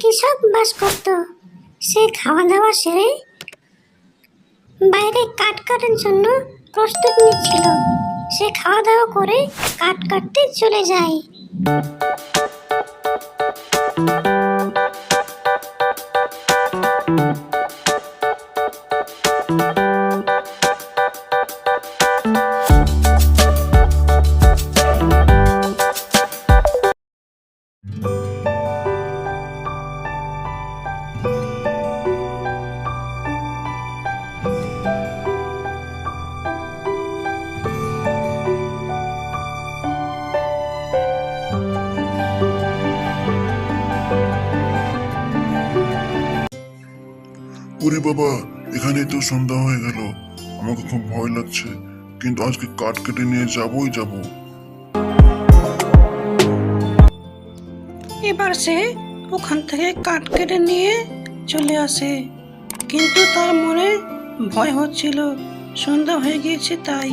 কৃষক বাস করত? সে খাওয়া দাওয়া সেরে বাইরে কাঠ কাটার জন্য প্রস্তুত নিচ্ছিল। সে খাওয়া দাওয়া করে কাঠ কাটতে চলে যায়। ওরে বাবা এখানে তো সন্ধ্যা হয়ে গেল। আমাকে খুব ভয় লাগছে, কিন্তু আজকে কাঠ কেটে নিয়ে যাবই যাব। এবার সে ওখান থেকে কাঠ কেটে নিয়ে চলে আসে। কিন্তু তার মনে ভয় হচ্ছিল। সন্ধ্যা হয়ে গিয়েছে তাই